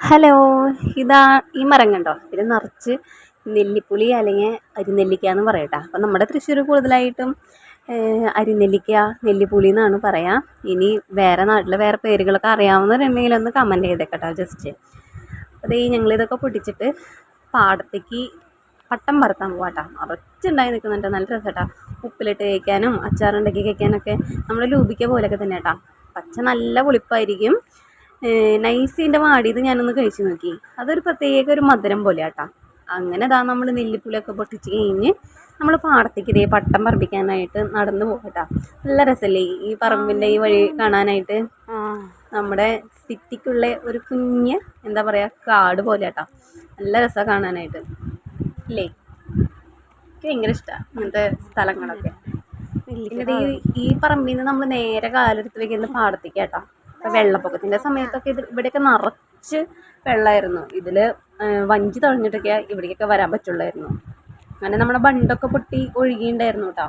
Hello ഇതാ ഈ മരം കണ്ടോ? ഇത് നിറച്ച് നെല്ലിപ്പുളി അല്ലെങ്കിൽ അരിനെല്ലിക്ക എന്ന് പറയട്ടെ. അപ്പം നമ്മുടെ തൃശ്ശൂർ കൂടുതലായിട്ടും അരിനെല്ലിക്ക നെല്ലിപ്പുളി എന്നാണ് പറയാ. ഇനി വേറെ നാട്ടിൽ വേറെ പേരുകളൊക്കെ അറിയാവുന്നവരുണ്ടെങ്കിൽ ഒന്ന് കമന്റ് ചെയ്തേക്കട്ടോ ജസ്റ്റ് അതേ ഞങ്ങളിതൊക്കെ പൊട്ടിച്ചിട്ട് പാടത്തേക്ക് പട്ടം പറത്താൻ പോവാട്ടോ. നിറച്ചുണ്ടായി നിൽക്കുന്നുണ്ട് നല്ല രസമാട്ടാ ഉപ്പിലിട്ട് കഴിക്കാനും അച്ചാറുണ്ടാക്കി കഴിക്കാനൊക്കെ നമ്മൾ ലൂപിക്ക പോലെയൊക്കെ തന്നെ കേട്ടോ പച്ച നല്ല പുളിപ്പായിരിക്കും. നൈസിന്റെ വാടിയത് ഞാനൊന്ന് കഴിച്ചു നോക്കി. അതൊരു പ്രത്യേക ഒരു മധുരം പോലെ ആട്ടാ അങ്ങനെ ഇതാ നമ്മൾ നെല്ലിപ്പുലൊക്കെ പൊട്ടിച്ച് കഴിഞ്ഞ് നമ്മൾ പാടത്തേക്ക് ഇതേ പട്ടം പറപ്പിക്കാനായിട്ട് നടന്നു പോകട്ടാ നല്ല രസമല്ലേ ഈ പറമ്പിന്റെ ഈ വഴി കാണാനായിട്ട്? നമ്മുടെ സിറ്റിക്കുള്ള ഒരു കുഞ്ഞ് എന്താ പറയുക കാട് പോലെ ആട്ടാ നല്ല രസമാണ് കാണാനായിട്ട്. ഇല്ലേ? എനിക്ക് ഭയങ്കര ഇഷ്ടമാണ് ഇങ്ങനത്തെ സ്ഥലങ്ങളൊക്കെ. ഈ- പറമ്പിൽ നിന്ന് നമ്മൾ നേരെ കാലെടുത്ത് വെക്കുന്ന പാടത്തേക്ക് കേട്ടോ വെള്ളപ്പൊക്കത്തിന്റെ സമയത്തൊക്കെ ഇത് ഇവിടെയൊക്കെ നിറച്ച് വെള്ളമായിരുന്നു ഇതിൽ വഞ്ചി തഴഞ്ഞിട്ടൊക്കെ ഇവിടേക്കൊക്കെ വരാൻ പറ്റുള്ളായിരുന്നു. അങ്ങനെ നമ്മുടെ ബണ്ടൊക്കെ പൊട്ടി ഒഴുകിയിട്ടുണ്ടായിരുന്നു കേട്ടോ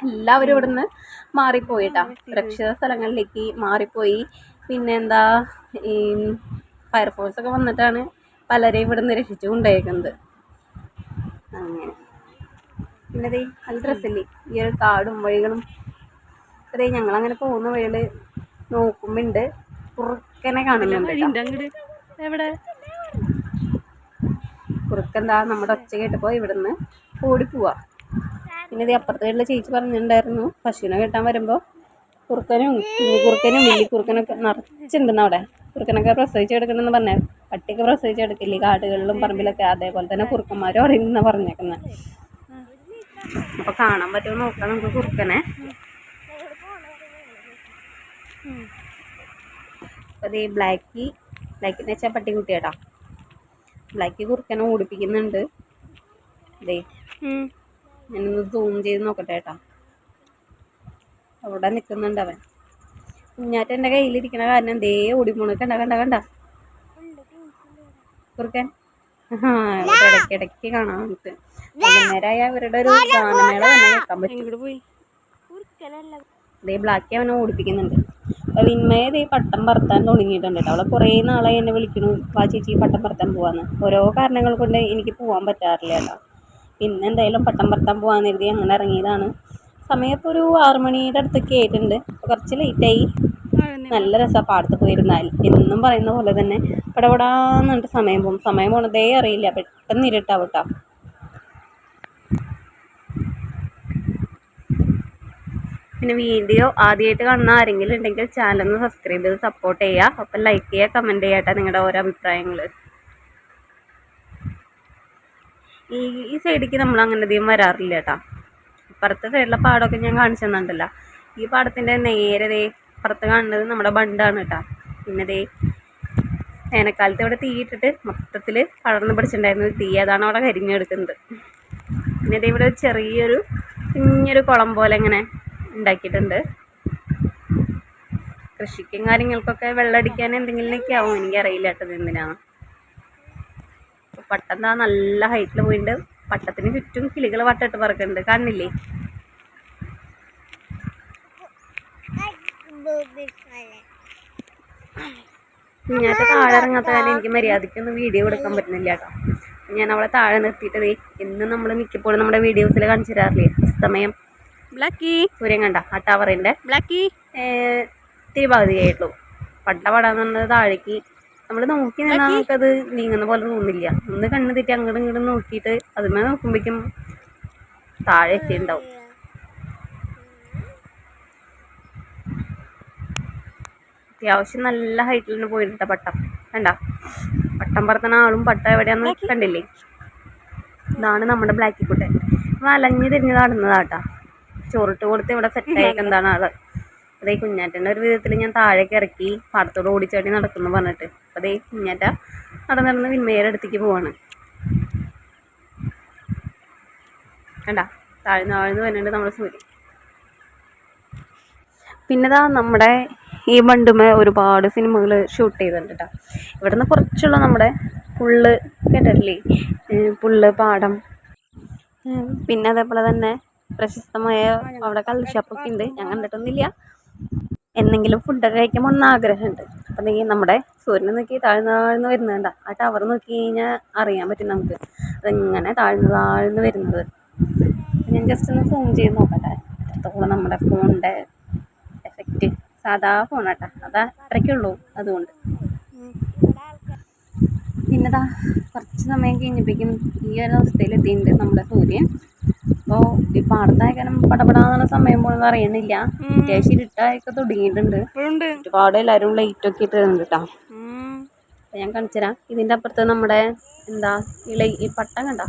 എല്ലാവരും ഇവിടുന്ന് മാറിപ്പോയി കേട്ടോ സുരക്ഷിത സ്ഥലങ്ങളിലേക്ക് മാറിപ്പോയി. പിന്നെ എന്താ ഈ ഫയർഫോഴ്സൊക്കെ വന്നിട്ടാണ് പലരെയും ഇവിടുന്ന് രക്ഷിച്ചു കൊണ്ടേക്കുന്നത്. അങ്ങനെ. പിന്നെ അതേ നല്ല ഡ്രസ്സല്ലേ ഈ ഒരു കാടും വഴികളും. അതേ ഞങ്ങളങ്ങനെ പോകുന്ന വഴിയിൽ നോക്കുമ്പോണ്ട് കുറുക്കനെ കാണുന്നുണ്ട് എവിടെ? കുറുക്കെന്താ നമ്മുടെ ഒച്ച കേട്ടപ്പോൾ ഇവിടുന്ന് ഓടി പോവാ. പിന്നെ ഇത് അപ്പുറത്തെ വീട്ടിലെ ചേച്ചി പറഞ്ഞിട്ടുണ്ടായിരുന്നു പശുവിനെ കെട്ടാൻ വരുമ്പോൾ കുറുക്കനും കുറുക്കനും വലിയ കുറുക്കനൊക്കെ നിറച്ചുണ്ടെന്ന് അവിടെ. കുറുക്കനൊക്കെ പ്രസവിച്ച് എടുക്കണമെന്ന് പറഞ്ഞ. പട്ടിയൊക്കെ പ്രസവിച്ച് എടുക്കില്ലേ കാടുകളിലും പറമ്പിലൊക്കെ. അതേപോലെ തന്നെ കുറുക്കന്മാരും അവിടെ നിന്ന് പറഞ്ഞേക്കുന്നത് അപ്പോൾ കാണാൻ പറ്റുമോ നോക്കാം നമുക്ക് കുറുക്കനെ. അപ്പോൾ ഈ ബ്ലാക്കി ബ്ലാക്കി എന്ന് വെച്ചാൽ പട്ടിക്കുട്ടിയാട്ടാ ബ്ലാക്കി കുറുക്കനെ ഓടിപ്പിക്കുന്നുണ്ട് ദേ ഞാനൊന്ന് സൂം ചെയ്ത് നോക്കട്ടെ ഏട്ടാ അവിടെ നിൽക്കുന്നുണ്ട് അവൻ. കുഞ്ഞാറ്റ എന്റെ കയ്യിലിരിക്കണ കാരണം ദേ ഓടി പോണ. കണ്ട കണ്ട കണ്ട. കുറുക്കൻ. ഇടയ്ക്ക് ഇടയ്ക്ക് കാണാം നമുക്ക്. വൈകുന്നേരമായ അവരുടെ ഒരു ഗാനമേള തന്നെ കേൾക്കാൻ പറ്റും. ബ്ലാക്കി അവനെ ഓടിപ്പിക്കുന്നുണ്ട്. അപ്പോൾ ഈ പട്ടം പറത്താൻ തുടങ്ങിയിട്ടുണ്ട് കേട്ടോ. അവളെ കുറേ നാളായി എന്നെ വിളിക്കണു വാ ചേച്ചി പട്ടം പറത്താൻ പോവാന്ന്. ഓരോ കാരണങ്ങൾ കൊണ്ട് എനിക്ക് പോകാൻ പറ്റാറില്ല കേട്ടോ. പിന്നെ എന്തായാലും പട്ടം പറത്താൻ പോകാൻ കരുതി അങ്ങനെ ഇറങ്ങിയതാണ്. സമയത്ത് ഒരു ആറുമണിയുടെ അടുത്തൊക്കെ ആയിട്ടുണ്ട് കുറച്ച് ലേറ്റായി നല്ല രസമാണ് പാടത്ത് പോയിരുന്നാൽ. എന്നും പറയുന്ന പോലെ തന്നെ പടപടാന്നിട്ട് സമയം പോകും. സമയം പോണതേ അറിയില്ല. പെട്ടെന്ന് ഇരുട്ടാവും പിന്നെ വീഡിയോ ആദ്യമായിട്ട് കാണുന്ന ആരെങ്കിലും ഉണ്ടെങ്കിൽ ചാനൽ ഒന്ന് സബ്സ്ക്രൈബ് ചെയ്ത് സപ്പോർട്ട് ചെയ്യുക. അപ്പം ലൈക്ക് ചെയ്യുക കമന്റ് ചെയ്യട്ടെ നിങ്ങളുടെ ഓരോ അഭിപ്രായങ്ങൾ ഈ ഈ സൈഡിലേക്ക് നമ്മൾ അങ്ങനെ അധികം വരാറില്ല കേട്ടോ. ഇപ്പുറത്തെ സൈഡിലെ പാടമൊക്കെ ഞാൻ കാണിച്ചു തന്നിട്ടുണ്ടല്ലോ. ഈ പാടത്തിന്റെ നേരെ ദേ ഇപ്പുറത്ത് കാണുന്നത് നമ്മുടെ ബണ്ടാണ് കേട്ടോ. പിന്നെ ദേ വേനൽക്കാലത്ത് ഇവിടെ തീയിട്ടിട്ട് മൊത്തത്തിൽ പടർന്ന് പിടിച്ചിട്ടുണ്ടായിരുന്നു ഒരു തീ. അതാണ് അവിടെ കരിഞ്ഞെടുക്കുന്നത് പിന്നെ ഇവിടെ ചെറിയൊരു കുഞ്ഞൊരു കുളം പോലെ ഇങ്ങനെ ഉണ്ടാക്കിയിട്ടുണ്ട്. കൃഷിക്കും കാര്യങ്ങൾക്കൊക്കെ വെള്ളമടിക്കാൻ എന്തെങ്കിലുമൊക്കെ ആവും. എനിക്കറിയില്ല കേട്ടത് എന്തിനാണ് പട്ടം താ നല്ല ഹൈറ്റിൽ പോയിട്ടുണ്ട് പട്ടത്തിന് ചുറ്റും കിളികൾ വട്ടിട്ട് പറക്കുന്നുണ്ട് കാണില്ലേ കുഞ്ഞാറ്റ താഴെ ഇറങ്ങാത്ത കാര്യം എനിക്ക് മര്യാദയ്ക്കൊന്നും വീഡിയോ കൊടുക്കാൻ പറ്റുന്നില്ല കേട്ടോ. ഞാൻ അവളെ താഴെ നിർത്തിയിട്ട് ഇന്ന് നമ്മൾ മിക്കപ്പോഴും നമ്മുടെ വീഡിയോസിൽ കാണിച്ചു തരാറില്ലേ? അസ്തമയം. ബ്ലാക്കി. സൂര്യൻ കണ്ട ആ ടവറിന്റെ ബ്ലാക്കി. തിരുവാതിരയായിട്ടുള്ളൂ പട്ട പടാന്ന് പറഞ്ഞത് താഴേക്ക് നമ്മൾ നോക്കി നിന്നാൽ നമുക്കത് നീങ്ങുന്ന പോലെ തോന്നില്ല. ഒന്ന് കണ്ണ് തെറ്റി അങ്ങോട്ടും ഇങ്ങോട്ടും നോക്കിയിട്ട് അതുമേ നോക്കുമ്പോഴേക്കും താഴെ എത്തിയിട്ടുണ്ടാവും. അത്യാവശ്യം നല്ല ഹൈറ്റിൽ തന്നെ പോയിട്ടുണ്ട് പട്ടം. കണ്ട? പട്ടം പറത്തണ ആളും പട്ട എവിടെയാന്ന് കണ്ടില്ലേ? ഇതാണ് നമ്മുടെ ബ്ലാക്കി കുട്ടൻ വലഞ്ഞ് തിരിഞ്ഞ് നടന്നതാട്ടാ ചോറിട്ട് കൊടുത്ത് ഇവിടെ സെറ്റായിട്ട് എന്താണ് ആൾ അതേ കുഞ്ഞാറ്റന്റെ ഒരു വിധത്തിൽ ഞാൻ താഴേക്ക് ഇറക്കി പാടത്തോട് ഓടിച്ചാടി നടക്കുന്നു പറഞ്ഞിട്ട്. അതേ കുഞ്ഞാറ്റ നടന്ന് നടന്ന് വിന്മയുടെ അടുത്തേക്ക് പോവാണ്. കണ്ട? താഴ്ന്ന് താഴ്ന്ന് വരുന്നുണ്ട് നമ്മുടെ സൂര്യൻ പിന്നെതാ നമ്മുടെ ഈ ബണ്ടുമേ ഒരുപാട് സിനിമകൾ ഷൂട്ട് ചെയ്തിട്ടുണ്ട് കേട്ടോ ഇവിടുന്ന് കുറച്ചുള്ള നമ്മുടെ പുള്ള് കേട്ടിട്ടില്ലേ? ഏഹ് പുള്ള് പാടം. പിന്നെ അതേപോലെ തന്നെ പ്രശസ്തമായ അവിടെ കള്ളുഷാപ്പൊക്കെ ഉണ്ട്. ഞാൻ കണ്ടിട്ടൊന്നുമില്ല. എന്തെങ്കിലും ഫുഡൊക്കെ കഴിക്കുമ്പോൾ ഒന്ന് ആഗ്രഹമുണ്ട്. അപ്പം നീ നമ്മുടെ സൂര്യനെ നോക്കി താഴ്ന്നു താഴ്ന്ന് വരുന്നുണ്ട. ആ ടവർ നോക്കി കഴിഞ്ഞാൽ അറിയാൻ പറ്റും നമുക്ക്. അതെങ്ങനെ താഴ്ന്നു താഴ്ന്ന് വരുന്നത്? ഞാൻ ജസ്റ്റ് ഒന്ന് ഫോൺ ചെയ്ത് നോക്കട്ടെ. എത്രത്തോളം നമ്മുടെ ഫോണിന്റെ എഫക്റ്റ് സാധാ ഫോണാട്ടാ അതാ അത്രയ്ക്കുള്ളൂ അതുകൊണ്ട്. പിന്നെതാ കുറച്ച് സമയം കഴിഞ്ഞപ്പോഴേക്കും ഈ ഒരു അവസ്ഥയിൽ എത്തിയിട്ടുണ്ട് നമ്മുടെ സൂര്യൻ. അപ്പോൾ ഈ പാടത്തായക്കാനും പടപടാന്നുള്ള സമയം പോണെന്ന് അറിയണില്ല. അത്യാവശ്യം ഇരുട്ടായൊക്കെ തുടങ്ങിയിട്ടുണ്ട്. ഒരുപാട് ഒരുപാട് എല്ലാവരും ലൈറ്റൊക്കെ ഇട്ടിരുന്നുണ്ട് കേട്ടോ ഞാൻ കാണിച്ചുതരാം. ഇതിന്റെ ഇതിന്റെ അപ്പുറത്ത് നമ്മുടെ എന്താ ഈ ലൈ ഈ പട്ടം കണ്ട?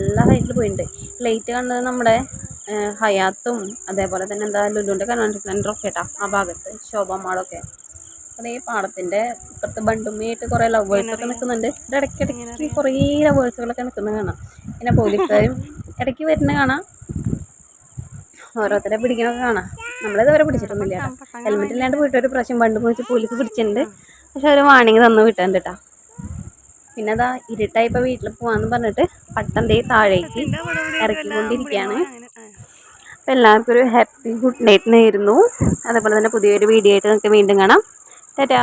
എല്ലാ ഹൈറ്റിൽ പോയിട്ടുണ്ട്. ലൈറ്റ് കണ്ടത് നമ്മുടെ ഹയാത്തും അതേപോലെ തന്നെ എന്താ ലുലുവിന്റെ കൺവെൻഷൻ ഒക്കെ കേട്ടോ ആ ഭാഗത്ത് ശോഭ മാളൊക്കെ ഈ പാടത്തിന്റെ ഇപ്പുറത്ത് ബണ്ടുമ്മയായിട്ട് കുറേ ലവേഴ്സൊക്കെ നിൽക്കുന്നുണ്ട്. ഇടയ്ക്കിടയ്ക്ക് കുറേ ലവേഴ്സുകളൊക്കെ നിൽക്കുന്നത് കാണാം. പിന്നെ പോലീസുകാരും ഇടയ്ക്ക് വരുന്ന കാണാം. ഓരോരുത്തരെ പിടിക്കണമൊക്കെ കാണാം. നമ്മളിതുവരെ പിടിച്ചിട്ടൊന്നുമില്ല ഹെൽമെറ്റ് ഇല്ലാണ്ട് പോയിട്ട് ഒരു പ്രാവശ്യം പണ്ട് പോയിട്ട് പോലീസ് പിടിച്ചിട്ടുണ്ട്. പക്ഷെ അവർ വാണിങ് തന്നു വിട്ടിട്ടുണ്ട് കേട്ടോ. പിന്നെ അതാ ഇരുട്ടായപ്പോൾ വീട്ടിൽ പോകാമെന്ന് പറഞ്ഞിട്ട് പട്ടം ദേ താഴേക്ക് ഇറക്കിക്കൊണ്ടിരിക്കുകയാണ്. അപ്പൊ എല്ലാവർക്കും ഒരു ഹാപ്പി ഗുഡ് നൈറ്റ് നേരുന്നു അതേപോലെ തന്നെ പുതിയൊരു വീഡിയോ ആയിട്ട് നിങ്ങൾക്ക് വീണ്ടും കാണാം. ടാറ്റാ.